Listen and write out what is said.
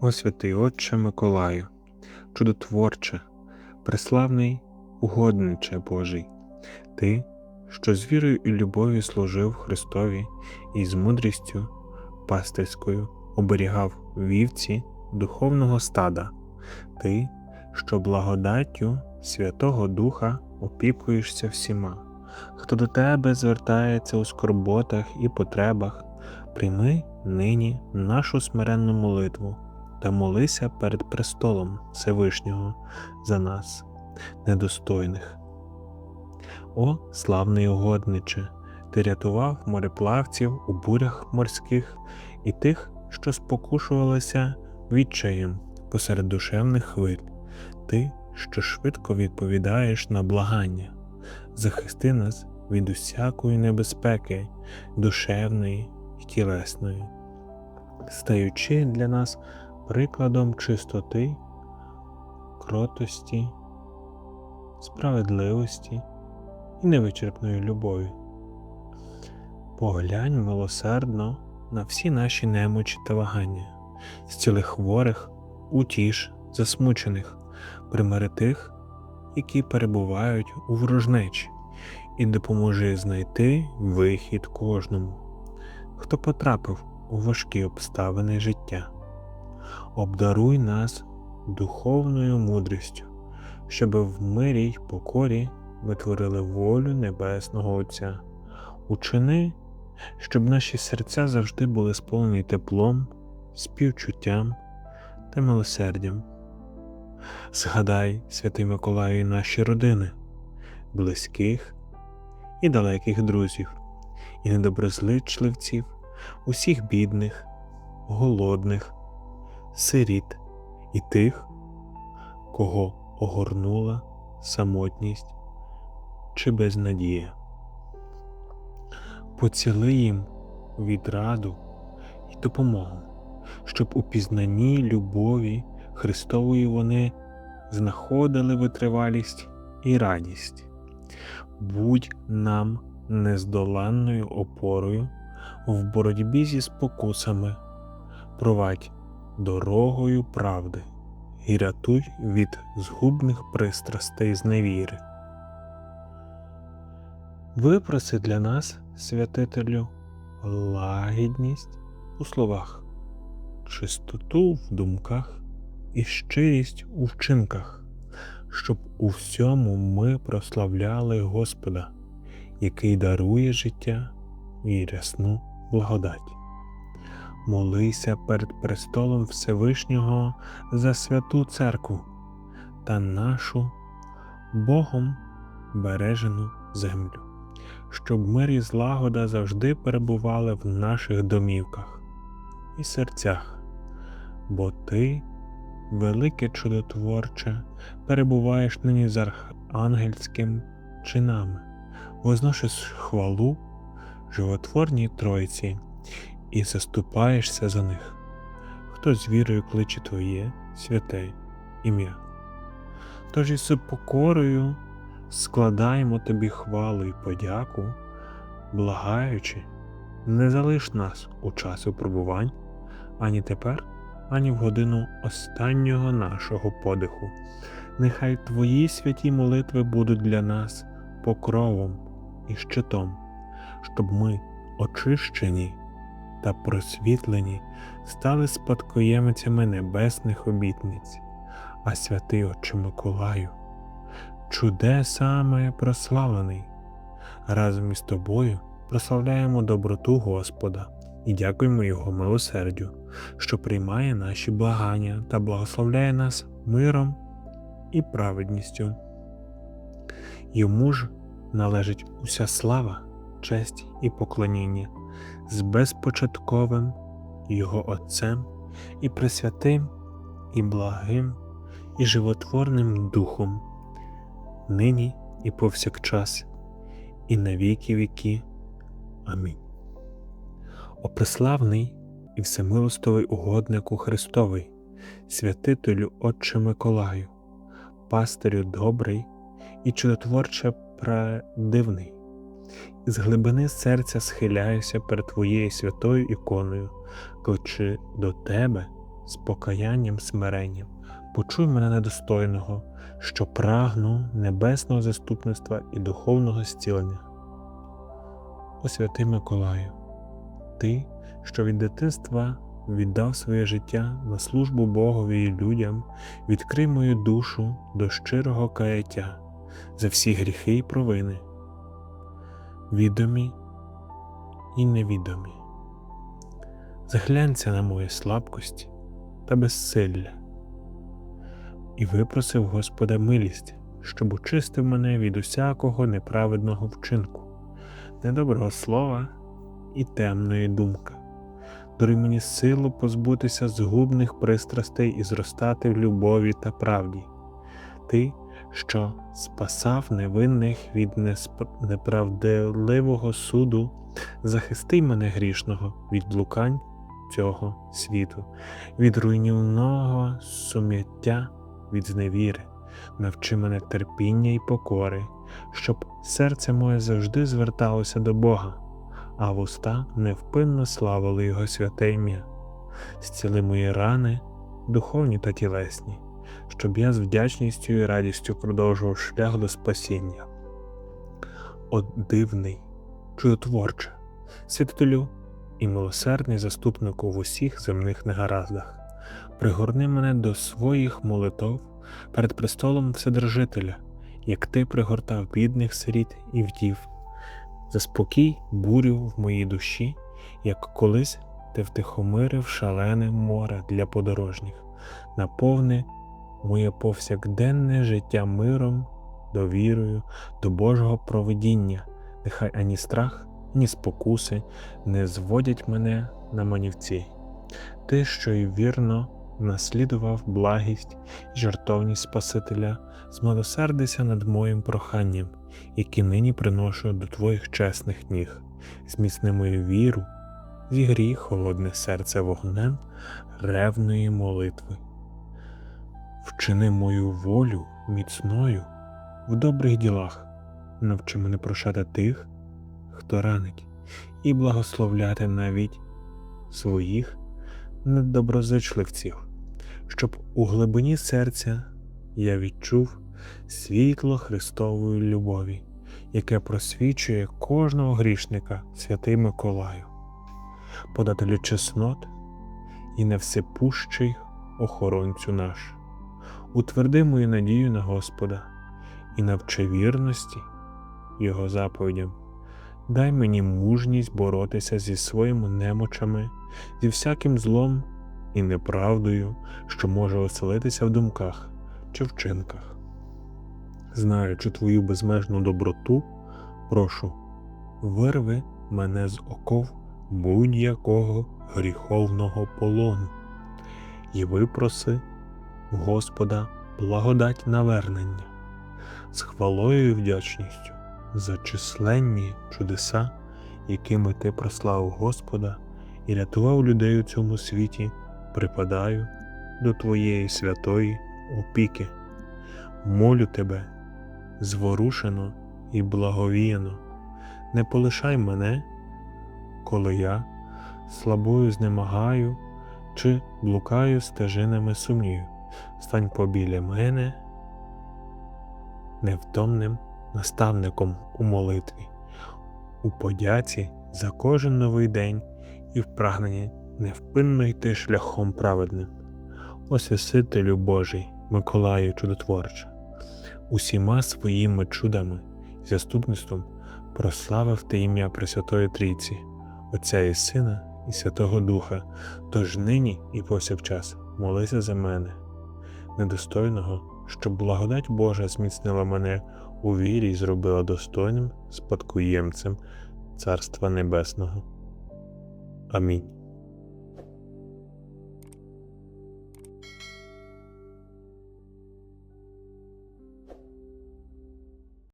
О святий Отче Миколаю, чудотворче, преславний угодниче Божий, Ти, що з вірою і любов'ю служив Христові і з мудрістю пастирською оберігав вівці духовного стада, Ти, що благодаттю Святого Духа опікуєшся всіма, хто до Тебе звертається у скорботах і потребах, прийми нині нашу смиренну молитву та молися перед престолом Всевишнього за нас, недостойних. О, славний угодниче, ти рятував мореплавців у бурях морських і тих, що спокушувалися відчаєм посеред душевних хвиль, ти, що швидко відповідаєш на благання, захисти нас від усякої небезпеки, душевної і тілесної, стаючи для нас прикладом чистоти, кротості, справедливості і невичерпної любові. Поглянь милосердно на всі наші немочі та вагання, зціли хворих, утіш, засмучених, примири тих, які перебувають у ворожнечі, і допоможи знайти вихід кожному, хто потрапив у важкі обставини життя обдаруй нас духовною мудрістю, щоб в мирі й покорі ми творили волю Небесного Отця. Учини, щоб наші серця завжди були сповнені теплом, співчуттям та милосердям. Згадай, святий Миколаю, наші родини, близьких і далеких друзів, і недоброзичливців, усіх бідних, голодних, сиріт і тих, кого огорнула самотність чи безнадія. Поціли їм відраду і допомогу, щоб у пізнанні любові Христової вони знаходили витривалість і радість. Будь нам нездоланною опорою в боротьбі зі спокусами, провадь дорогою правди і рятуй від згубних пристрастей зневіри. Випроси для нас, святителю, лагідність у словах, чистоту в думках і щирість у вчинках, щоб у всьому ми прославляли Господа, який дарує життя і рясну благодать молися перед престолом Всевишнього за святу церкву та нашу Богом бережену землю, щоб мир і злагода завжди перебували в наших домівках і серцях, бо Ти, велике чудотворче, перебуваєш нині з архангельським чинами, возношиш хвалу животворній Тройці і заступаєшся за них. Хто з вірою кличе Твоє святе ім'я. Тож із покорою складаємо Тобі хвалу і подяку, благаючи, не залиш нас у час випробувань ані тепер, ані в годину останнього нашого подиху. Нехай Твої святі молитви будуть для нас покровом і щитом, щоб ми, очищені та просвітлені стали спадкоємцями небесних обітниць, а святий Отче Миколаю, чудесами прославлений. Разом із тобою прославляємо доброту Господа і дякуємо Його милосердю, що приймає наші благання та благословляє нас миром і праведністю. Йому ж належить уся слава, честь і поклоніння з безпочатковим Його Отцем і Пресвятим, і благим, і животворним Духом, нині і повсякчас, і на віки віки. Амінь. О і всемилостовий угоднику Христовий, святителю Отче Миколаю, пастирю добрий і чудотворче предивний з глибини серця схиляюся перед Твоєю святою іконою, кличи до Тебе з покаянням смиренням, почуй мене недостойного, що прагну небесного заступництва і духовного зцілення. О святий Миколаю, ти, що від дитинства віддав своє життя на службу Богові і людям, відкрий мою душу до щирого каяття за всі гріхи і провини, відомі і невідомі. Заглянься на мої слабкості та безсилля і випросив Господа милість, щоб очистив мене від усякого неправедного вчинку, недоброго слова і темної думки. Даруй мені силу позбутися згубних пристрастей і зростати в любові та правді. Ти, що спасав невинних від неправдивого суду, захисти мене грішного від блукань цього світу, від руйнівного сум'яття, від зневіри, навчи мене терпіння і покори, щоб серце моє завжди зверталося до Бога, а вуста невпинно славили Його святе ім'я. Зціли мої рани, духовні та тілесні, щоб я з вдячністю і радістю продовжував шлях до спасіння. О дивний, чудотворче, святителю і милосердний заступнику в усіх земних негараздах, пригорни мене до своїх молитов перед престолом Вседержителя, як ти пригортав бідних сиріт і вдів. Заспокій бурю в моїй душі, як колись ти втихомирив шалене море для подорожніх, наповни моє повсякденне життя миром, довірою до Божого провидіння, нехай ані страх, ні спокуси не зводять мене на манівці. Ти, що й вірно наслідував благість і жартовність Спасителя, змилосердися над моїм проханням, які нині приношу до твоїх чесних ніг, зміцни мою віру, зігрій холодне серце вогнем ревної молитви. Вчини мою волю міцною в добрих ділах, навчи мене прощати тих, хто ранить, і благословляти навіть своїх недоброзичливців, щоб у глибині серця я відчув світло Христової любові, яке просвічує кожного грішника святий Миколаю, подателю чеснот і невсепущий охоронцю наш. Утверди мою надію на Господа і навчи вірності Його заповідям. Дай мені мужність боротися зі своїми немочами, зі всяким злом і неправдою, що може оселитися в думках чи вчинках. Знаючи твою безмежну доброту, прошу, вирви мене з оков будь-якого гріховного полону і випроси Господа благодать навернення з хвалою і вдячністю за численні чудеса, якими ти прославив Господа і рятував людей у цьому світі, припадаю до Твоєї святої опіки. Молю тебе, зворушено і благовіяно, не полишай мене, коли я слабою знемагаю чи блукаю стежинами сумнів, стань побіля мене невтомним наставником у молитві, у подяці за кожен новий день і в прагненні невпинно йти шляхом праведним. Освясителю Божий, Миколаю Чудотворче, усіма своїми чудами і заступництвом прославив ти ім'я Пресвятої Трійці, Отця і Сина і Святого Духа, тож нині і повсякчас молися за мене, недостойного, щоб благодать Божа зміцнила мене у вірі і зробила достойним спадкоємцем Царства Небесного. Амінь.